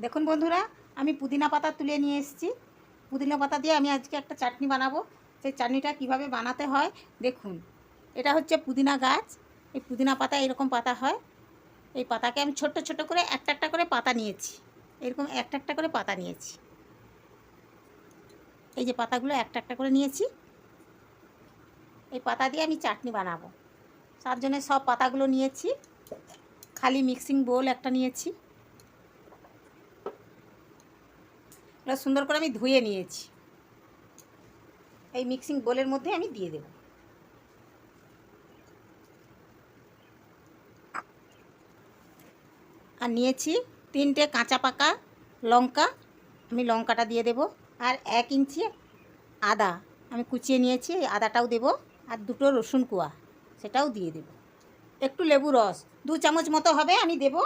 দেখুন বন্ধুরা, আমি পুদিনা পাতা তুলে নিয়ে এসেছি। পুদিনা পাতা দিয়ে আমি আজকে একটা চাটনি বানাবো। সেই চাটনিটা কীভাবে বানাতে হয় দেখুন। এটা হচ্ছে পুদিনা গাছ। এই পুদিনা পাতা এরকম পাতা হয়। এই পাতাকে আমি ছোট্ট ছোট করে একটা একটা করে পাতা নিয়েছি। এরকম একটা একটা করে পাতা নিয়েছি। এই যে পাতাগুলো একটা একটা করে নিয়েছি। এই পাতা দিয়ে আমি চাটনি বানাবো। তার জন্য সব পাতাগুলো নিয়েছি। খালি মিক্সিং বোল একটা নিয়েছি। এটা সুন্দর করে আমি ধুয়ে নিয়েছি। এই মিক্সিং বোলের মধ্যে আমি দিয়ে দেব। আর নিয়েছি তিনটে কাঁচা পাকা লঙ্কা। আমি লঙ্কাটা দিয়ে দেব। আর এক ইঞ্চি আদা আমি কুচিয়ে নিয়েছি, এই আদাটাও দেব। আর দুটো রসুন কোয়া, সেটাও দিয়ে দেব। একটু লেবু রস, দু চামচ মতো হবে আমি দেব।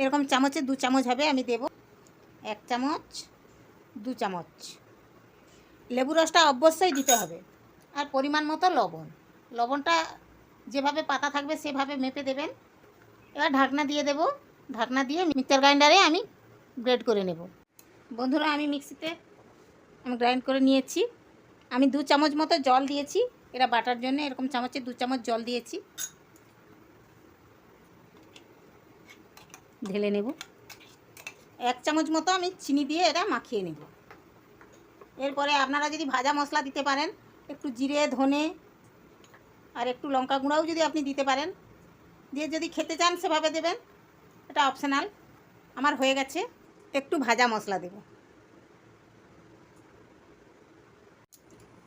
এরকম চামচে দু চামচ হবে আমি দেব। এক চামচ দু চামচ। লেবু রসটা অবশ্যই দিতে হবে। আর পরিমাণ মতো লবণ। লবণটা যেভাবে পাতা থাকবে সেভাবে মেপে দেবেন। এবার ঢাকনা দিয়ে দেব। ঢাকনা দিয়ে মিক্সার গ্রাইন্ডারে আমি গ্রেড করে নেব। বন্ধুরা, আমি মিক্সিতে আমি গ্রাইন্ড করে নিয়েছি। আমি দু চামচ মতো জল দিয়েছি। এরা বাটার জন্য এরকম চামচে দু চামচ জল দিয়েছি। ঢেলে নেব। এক চামচ মতো আমি চিনি দিয়ে এটা মাখিয়ে নেব। এরপরে আপনারা যদি ভাজা মশলা দিতে পারেন, একটু জিরে, ধনে আর একটু লঙ্কা গুঁড়াও যদি আপনি দিতে পারেন, দিয়ে যদি খেতে চান সেভাবে দেবেন, এটা অপশনাল আমার হয়ে গেছে, একটু ভাজা মশলা দেব।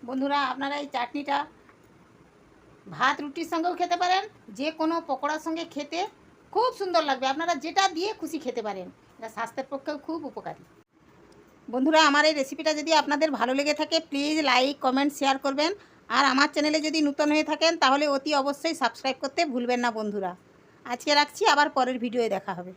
বন্ধুরা, আপনারা এই চাটনিটা ভাত, রুটির সঙ্গেও খেতে পারেন, যে কোনো পকোড়ার সঙ্গে খেতে খুব সুন্দর লাগবে। আপনারা যেটা দিয়ে খুশি খেতে পারেন। এটা স্বাস্থ্যের পক্ষেও খুব উপকারী। বন্ধুরা, আমার এই রেসিপিটা যদি আপনাদের ভালো লেগে থাকে প্লিজ লাইক কমেন্ট শেয়ার করবেন। আর আমার চ্যানেলে যদি নূতন হয়ে থাকেন, তাহলে অতি অবশ্যই সাবস্ক্রাইব করতে ভুলবেন না বন্ধুরা। আজকে রাখছি, আবার পরের ভিডিওয়ে দেখা হবে।